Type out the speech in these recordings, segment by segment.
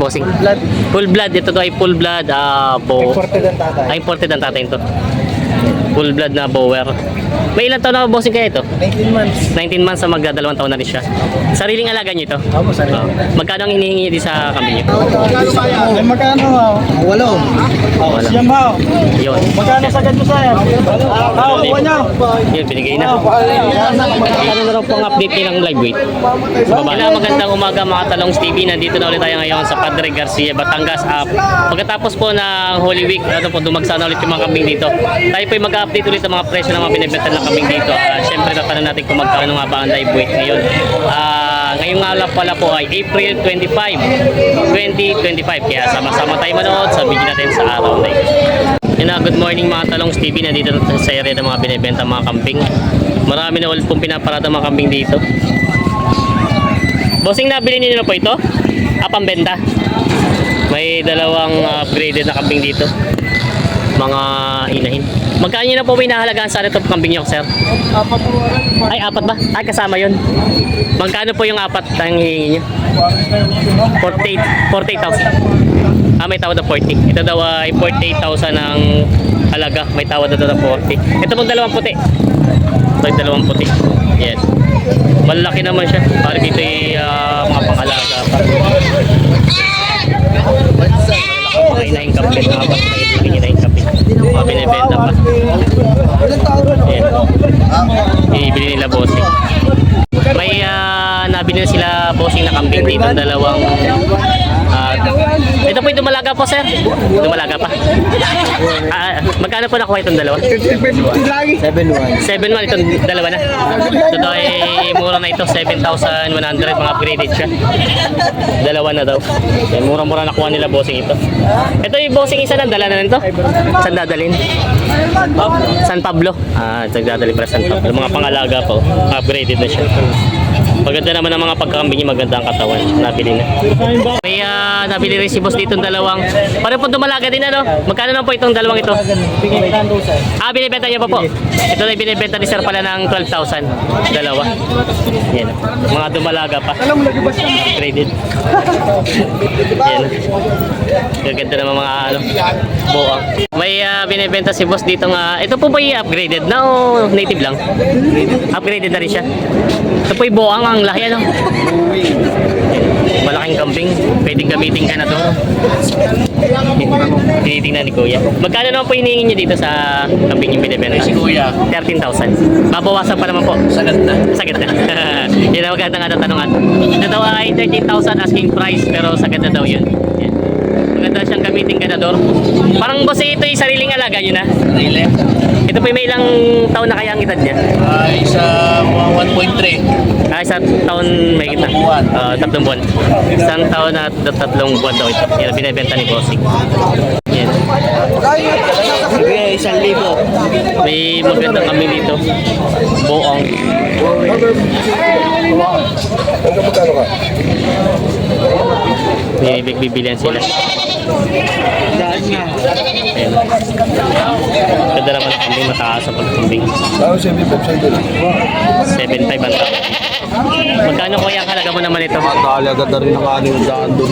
bossing? Blood. Full blood. Ito to ay full blood. Ah, bo. Imported ang tatay. Ay, imported ang tatay ito. Full blood na bower. May ilang taon na ba bossing kaya ito? 19 months. 19 months sa magdadalawang taon na rin siya. Sariling alaga niyo ito? Ako sa Ah, magkano ang hinihingi niyo di sa kambing niyo? Ay, magkano? Walo. Wala. Siyam ha? Yun. Magkano sagad mo sa'yo? Ah, kuha niya. Yun, binigay na. Ano na raw po ang update nilang live weight? Babae. magandang umaga mga talong TV. Nandito na ulit tayo ngayon sa Padre Garcia, Batangas. Uh, pagkatapos po ng Holy Week, ano po, dumagsa na ulit yung mga kambing dito. Tayo po mag-update ulit ng mga presyo ng mga binibenta ng kambing dito. Uh, Siyempre, natanong natin kung magkano nga ba ang live weight ngayon. Ah, ngayong nga lang pala po ay April 25, 2025. Kaya sama-sama tayo manood sa video natin sa araw na ito. Na, good morning mga talong TV. Nandito sa area ng mga binibenta mga kambing. Marami na ulit pong pinaparada mga kambing dito. Bossing, nabili niyo na po ito? Ah, pambenta. May dalawang uh, na kambing dito. Mga inahin. Magkano nyo na po pinahalagaan sa itong kambing nyo, sir? Apat po. Ay, apat ba? Ay, kasama yun. Magkano po yung apat ang hihingi nyo? 48 48,000. Ah, may tawad na 40. Ito daw ay 48,000 ang halaga. May tawad na daw na 40. Ito pong dalawang puti. Ito yung dalawang puti. Yan. Malaki naman siya. Para dito ay ah, mga pangalaga pa. Mga inahing kapit. Mga apat na kapit. Mga binibenta pa. Ilang taon rin? Yan. Ibili nila bossing. May ah, nabili na sila bossing na kambing dito, dalawang ito po yung dumalaga po, sir. Dumalaga pa. Ah, magkano po nakuha itong dalawa? 7-1. 7,100 itong dalawa na. Ito daw ay mura na ito, 7,100 mga upgraded siya. Dalawa na daw. Yan, mura-mura nakuha nila bossing ito. Ito yung bossing isa na dala na nito. Saan dadalhin? San Pablo. Ah, ito dadalhin para San Pablo. Mga pangalaga po. Upgraded na siya. Maganda naman ang mga pagkakambing niya, maganda ang katawan. Nabili na. May ah, nabili rin si boss dito dalawang. Pareho po dumalaga din ano. Magkano na po itong dalawang ito? Ah, binibenta niya pa po. Ito na binibenta ni sir pala ng 12,000. Dalawa. Yan. Mga dumalaga pa. Graded. Yan. Gaganda naman mga ano, buwang. May ah, binibenta si boss dito nga. Ito po ba yung upgraded na o native lang? Upgraded na rin siya. Ito po yung buwang ang laki ano. Malaking kambing. Pwedeng gamitin ka na to. Tinitingnan ni Kuya. Magkano naman po hinihingi niyo dito sa kambing yung binibenta? Si Kuya. 13,000. Babawasan pa naman po. Sagad na. Sagad na. yun ang maganda nga tanongan. Ito daw ay 13,000 asking price pero sagad na daw yun. Yan. Maganda siyang gamitin ganador. Parang boss ito yung sariling alaga nyo na. Really? Ito po may ilang taon na kaya ang edad niya. Ay, sa mga 1.3. Ah, isang taon may kita. Tatlong buwan. Ah, tatlong buwan. Isang taon at tatlong buwan daw ito. Yan, binibenta ni Bossing. Yan. Sige, isang libo. May magandang kami dito. Buong. May bigbibilian sila. Ayan. Ganda naman ang kambing, mataas ang pagkambing. Ako, 7-5 sa'yo doon. 7.5 ang tao. Magkano yung halaga mo naman ito? Talaga na rin ang aning daan doon.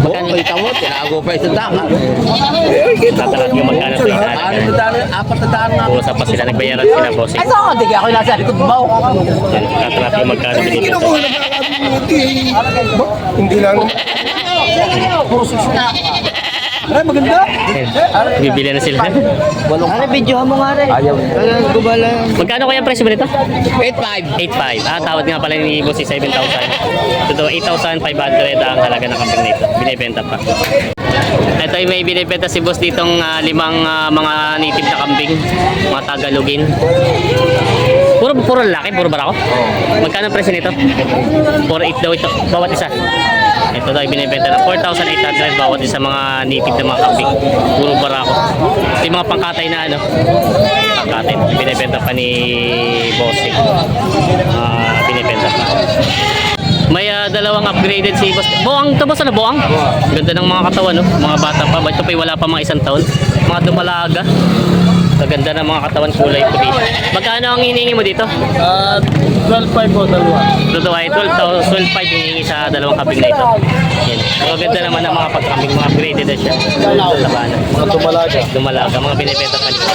Magkano? Oo, kita mo, tinago pa isang daan. Tatalat yung magkano ito yung Ano na daan, apat na daan na. Pusa pa sila, nagbayaran sila bossing. Ay, saan ka? Hindi ako nasa likod mo. Yan, Tatalat yung magkano binibenta. Hindi lang. Puro. Ay, maganda. Bibili na sila. Ano, video mo nga rin. Ayaw. Ay, gubala. Magkano kaya ang presyo mo nito? 8.5. 8.5. Ah, tawad nga pala ni Bossy 7,000. Ito 8,500 ang halaga ng kambing nito. Binibenta pa. Ito ay may binibenta si Boss ditong ah, limang ah, mga native na kambing. Mga Tagalogin. Puro puro lalaki, puro barako. Magkano ang presyo nito? 4.8 daw ito. Bawat isa. Ito daw binibenta ng 4,800 bawat isa mga native na mga kambing. Puro barako. Ito yung mga pangkatay na ano. Pangkatay. Binibenta pa ni Bossy. Ah, binibenta pa. May ah, dalawang upgraded si Boss. Buang to boss ano buang? Ganda ng mga katawan no. Mga bata pa. Ito pa wala pa mga isang taon. Mga dumalaga. Maganda ng mga katawan kulay puti. Magkano ang hinihingi mo dito? Ah, 12.5 po, dalawa. Totoo ay 12, 12.5 hinihingi sa dalawang kabing na ito. Yan. Maganda naman ang mga pagkabing, mga graded na siya. Labanan. Mga tumalaga. Dumalaga, mga binibenta pa nila.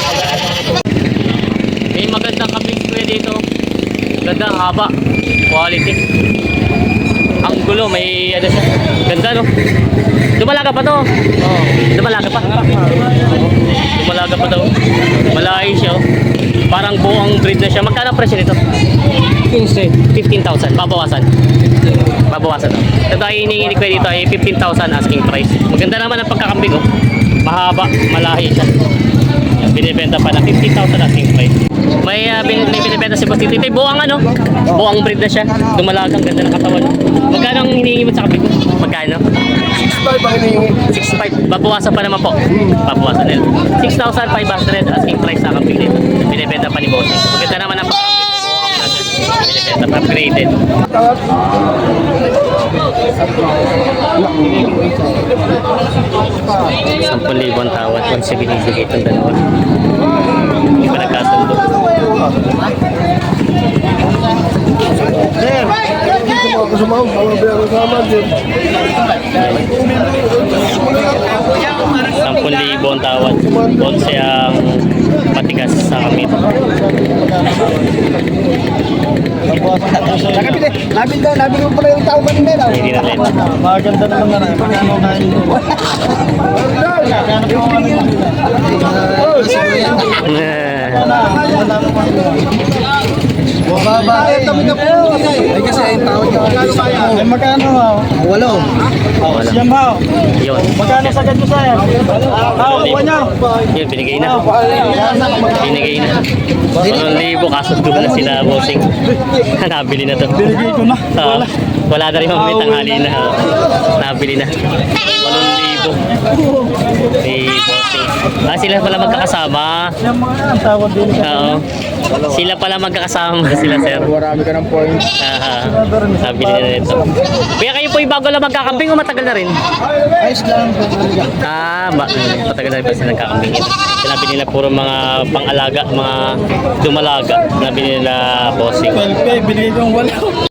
May magandang kabing kuya dito. Ganda, haba. Quality. Gulo, may ano siya. Ganda no? Dumalaga pa to. Oo. Dumalaga pa. Dumalaga pa daw. Malayo siya. oh. Parang buong breed na siya. Magkano ang presyo nito? 15. 15,000. Babawasan. Babawasan daw. Ito ay hiningi ni Kuya dito ay 15,000 asking price. Maganda naman ang pagkakambing oh. Mahaba, malahi siya binibenta pa na 50,000 ang singkay. May uh, bin, may binibenta si Boss Tito. Ito buwang ano? Buwang breed na siya. Dumalagang ganda ng katawan. Magkano ang hinihingi mo sa kabit? Magkano? 6.5 ang hinihingi. 6.5. Babawasan pa naman po. Babawasan nila. 6,500 asking price sa kabit. Binibenta pa ni Boss. Maganda naman ang pagkabit. Binibenta pa upgraded. Thank 10,000 tawad once yung binibigay itong dalawa. Hindi pa nagkasundo. Sir! Ako sumaw, ako sa aman, sir. 10,000 tawad matigas sa kamit. Nakabili, nabili daw, nabili mo pala yung tao kanina. Hindi na rin. Maganda naman na. Pagkano kain mo? Baba. Ay, na po. Ay, kasi ay tawag yung Ay, magkano ha? Walo. Wala. Siyam ha? Yun. Magkano sa ganito sa'yo? Ah, kuha niyo. Yun, binigay na. Binigay na. Walong libo, kaso doon na sila, bossing. Nabili na to. Binigay ko na. Ah, wala na rin mamit ang hali na. ah. Nabili na. Walong libo. Hey, bossing. Ah, sila pala magkakasama. Ang tawag din. Oo. Sila pala magkakasama sila, sir. Marami ka ng points. Ah, nabili na nito. Kaya kayo po yung bago lang magkakambing o matagal na rin? Ayos lang. Ah, ba, matagal na rin pa sila nagkakambing. Sinabi nila puro mga pang-alaga, mga dumalaga. Sinabi nila bossing. 12 binigay ko yung walo.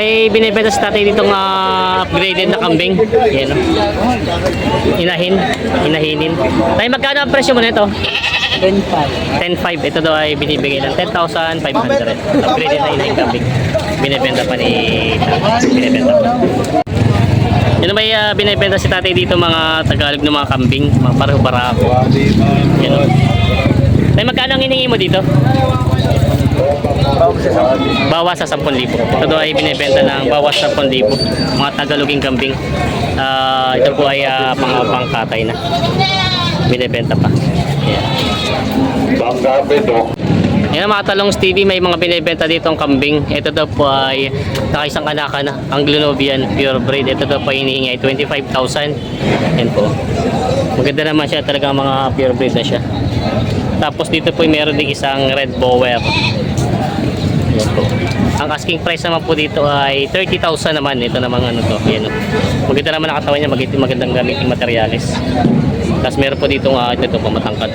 May binibenta sa tatay ditong ah, upgraded na kambing. Yan. oh. Inahin. Inahinin. Tay, magkano ang presyo mo nito? 10.5. 10.5. Ito daw ay binibigay ng 10,500. Upgraded na inahin kambing. Binibenta pa ni Binibenta pa. Yan may ah, binibenta si tatay dito mga Tagalog ng mga kambing. Mga pareho-barako. Yan. oh. Tay, magkano ang hiningi mo dito? Bawas sa 10,000. Ito ay binibenta ng bawas sa 10,000. Mga Tagaloging kambing. Ah, ito po ay ah, pang pangkatay na. Binibenta pa. Yan. Yan ang mga talong TV, may mga binibenta dito ang kambing. Ito daw po ay nakaisang kanaka na, Anglo-Novian pure breed. Ito daw po hinihingi ay 25,000. Yan po. Maganda naman siya, talagang mga pure breed na siya. Tapos dito po meron din isang red bower. Yan po. Ang asking price naman po dito ay 30,000 naman. Ito namang ano to. Yan. oh. Maganda naman ang katawan niya. Maganda, magandang gamiting materials. Tapos meron po dito uh, ito po matangkad.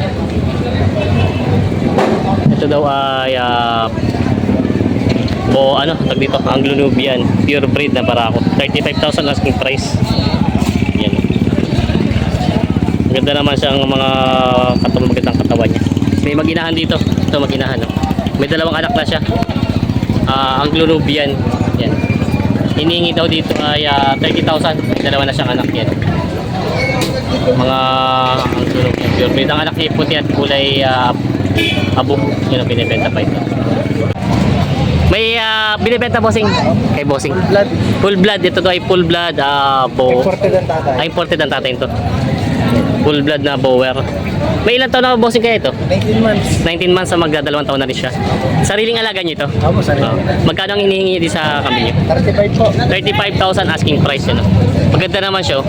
Ito daw ay ah, o ano, tag dito, Anglo-Nubian, pure breed na barako. 35,000 asking price. Yan. Maganda naman siyang mga katawan, magandang katawan niya. May maginahan dito. Ito maginahan. No? May dalawang anak na siya. Ah, Anglo-Nubian. Yan. Hinihingi daw dito ay ah, 30,000. May dalawa na siyang anak yan. Mga Anglo-Nubian pure breed. Ang anak niya puti at kulay ah, abo. Yun ang binibenta pa ito. May ah, binibenta bossing kay bossing. Blood. Full blood. Ito daw ay full blood. ah bo. Imported ang tatay. Ay, imported ang tatay ito. Full blood na bower. May ilang taon na bossing kaya ito? 19 months. 19 months sa magdadalawang taon na rin siya. Sariling alaga niyo ito? Ako, sarili. Oo. magkano ang hinihingi di sa kami niyo? 35 po. 35,000 asking price yun. oh. Maganda naman siya. oh.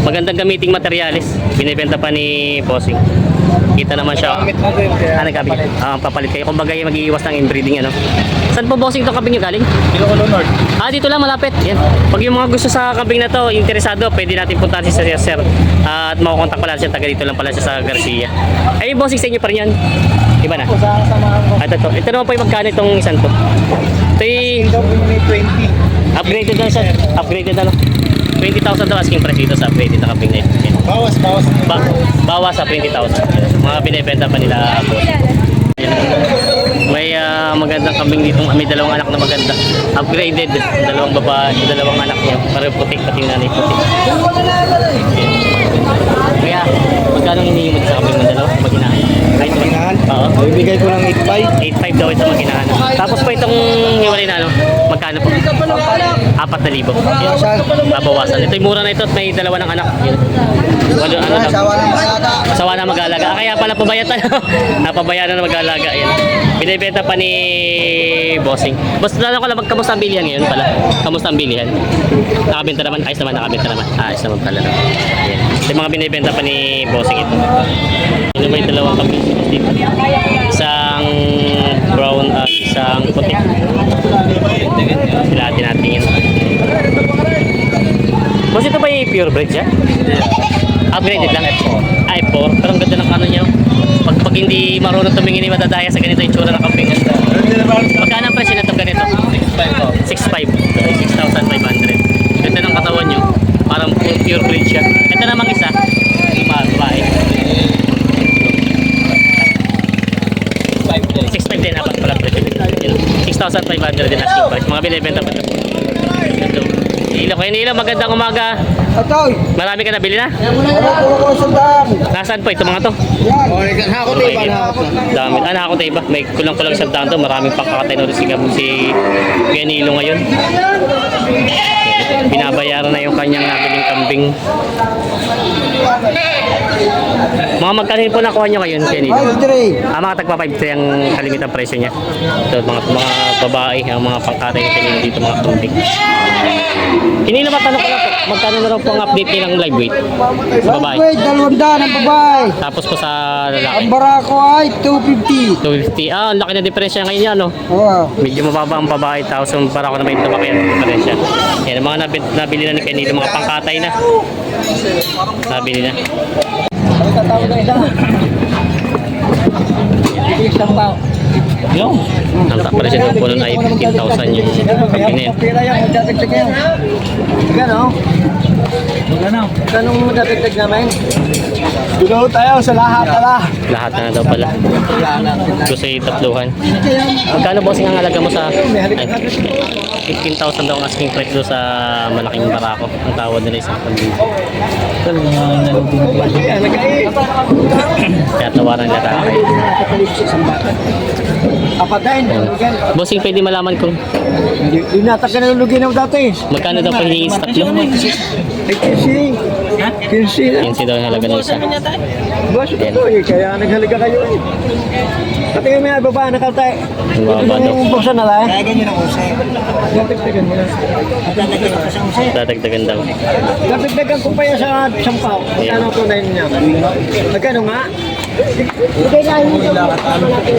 Magandang gamiting materialis. Binibenta pa ni Bossing. Kita naman siya. Ah, nagkabit. Ah, papalit kayo. Kumbaga mag-iiwas ng inbreeding ano. Saan po bossing itong kambing nyo galing? Ilocos North. Ah, dito lang malapit. Yan. Pag yung mga gusto sa kambing na to, interesado, pwede natin puntahan si Sir Sir. Ah, at makukontak pala siya, taga dito lang pala siya sa Garcia. Ay, bossing sa inyo pa rin yan. Iba na. Ito, ito. ito naman po yung magkano itong isang to. Ito yung Daw may 20. upgraded na siya. Upgraded na lang. 20,000 daw asking price dito sa upgraded na kambing na ito. Bawas, bawas. Ba bawas sa 20,000. Yan. Mga binibenta pa nila. Yan. Ah, magandang kambing dito. May dalawang anak na maganda. Upgraded. Dalawang babae, dalawang anak niya. Pareho puti, pati nanay puti. Yan. Kaya, magkano hinihingi mo sa kambing ng dalawa? Maginahan. Ito. Maginahan? Oo. Ibigay ko lang 8.5. 8.5 daw ito maginahan. Tapos po itong hiwalay na ano, magkano po? 4,000. Yan. Babawasan. Ito yung mura na ito at may dalawa ng anak. Walo, ano daw? Sawa ng alaga. Sawa na mag-alaga. Ah, kaya pala pabayat ano. Napabayaan na mag-alaga. Yan. Binibenta pa ni Bossing. Boss, lalo ko lang, kamusta ang bilihan ngayon pala? Kamusta ang bilihan? Nakabenta naman? Ayos naman, nakabenta naman. Ayos naman pala. No? Ito yung mga binibenta pa ni Bossing ito. Ito may dalawang kambing dito. Isang brown at isang puti. Silatin natin yan. Boss, ito ba yung pure breed siya? Upgraded lang. Ay, 4. Pero ang ganda ng ano niya. Pag, pag hindi marunong tumingin, hindi madadaya sa ganito yung tsura ng kambing. Magkano ang presyo na itong ganito? 6.5. 6,500. Ganda ng katawan niyo. Parang pu- pure breed siya. Ito namang isa. Ba- Babae. 6.5 din apat pala presyo. Yun. 6,500 din asking price. Mga binibenta pa ito. Ito. Nilo, kaya Nilo, magandang umaga. Atoy! Marami ka nabili na? Ano ko ko sundang? Nasaan po ito mga to? Yan. O, nakakot Okay, Dami. Ah, nakakotay ba? May kulang-kulang sa daan to. Maraming pangkakatay na si, si Ganilo ngayon. Binabayaran na yung kanyang nabiling kambing. Mga magkano po nakuha nyo ngayon, Ganilo? 5-3. Ah, mga tagpa 5 ang kalimitan presyo niya. Ito, mga, mga babae, ang mga pangkatay ng kanila dito, mga kambing. Kanina matanong ko lang po, magkano na raw po ang update nilang live weight? Sa babae. Wait, dalawang daan ang babae. Tapos po sa lalaki. Ang barako ay 250. 250. Ah, ang laki na diferensya ngayon yan, no? Oo. Medyo mababa ang babae, tapos yung para ko na may tabak yan, diferensya. Yan, ang mga nabili, nabili na ni Kenilo, mga pangkatay na. Nabili na. Yung? Ang ta- presyo ng puno ay 15,000 yung kambing na yan. Pira yan, magdadagdag yan. Gano? Gano? Ganong magdadagdag namin? Gulo tayo sa lahat ala. Lahat na daw pala. Gusto yung tatluhan. Magkano bossing ang halaga mo sa... Ay, 15,000 daw ang asking price doon sa malaking barako. Ang tawad nila isang kambing. Kaya tawaran nila tayo. Apatayin. Bossing, pwede malaman kung Yung natak ka na lugin ako dati. magkano daw pahingi sa tatlo? Ay, kinsi. Ha? Kinsi. Yan si daw ang halaga ng isa. Boss, ito eh. Kaya naghaliga kayo eh. Pati yung mga baba nakaltay. Ang baba daw. Yung buksan na lang. Kaya ganyan ang usay. Dagdagan mo na. Dadagdagan daw. Dagdagan ko pa yan sa sampaw. Yeah. Ano tunay niya? Magkano nga?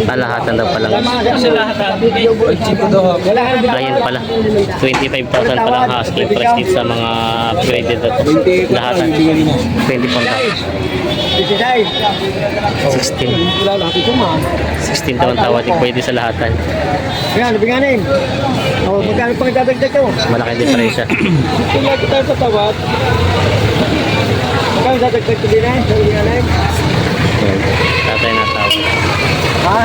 Kalahatan daw pala. Ayan pala. 25,000 pala ang asking price dito sa mga upgraded at lahatan. 24,000. Isisay. 16. Wala lahat ito ma. 16 daw ang tawad. Pwede sa lahatan. Yan, nabinganin. O, magkano pang dadagdag ko? Malaki diferensya. Kung lagi tayo patawad, magkano dadagdag ko din eh? Sa nabinganin? Ayan. Tatay na tawad. Ha?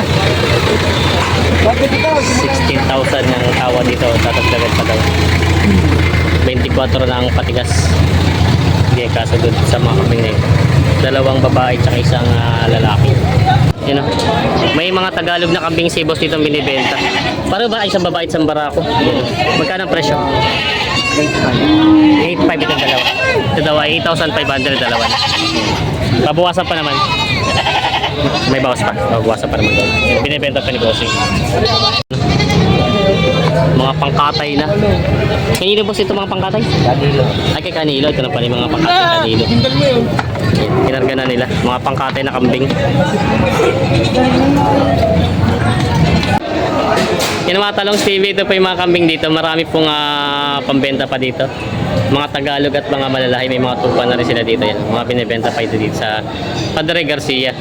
Bakit ito? 16,000 ang tawad dito. Tatagdagan pa daw. 24 na ang patigas. Hindi kaso doon sa mga kambing na ito. Dalawang babae at isang ah, lalaki. Yun o. May mga Tagalog na kambing sibos dito binibenta. Para ba isang babae at isang barako? Magkano ang presyo? 8.5 itong dalawa. Ito daw ay 8,500 dalawa. Babawasan pa naman. May bawas pa. Babawasan pa naman daw. Binibenta pa ni Bossing. Mga pangkatay na. Kanino boss ito mga pangkatay? Kanilo. Ay kay Kanilo, ito na pala yung mga pangkatay Kanilo. Kinarga na nila, mga pangkatay na kambing. Yan mga talong TV, ito po yung mga kambing dito. Marami pong ah, pambenta pa dito. Mga Tagalog at mga malalahi, may mga tupa na rin sila dito. Yan, mga binibenta pa ito dito sa Padre Garcia.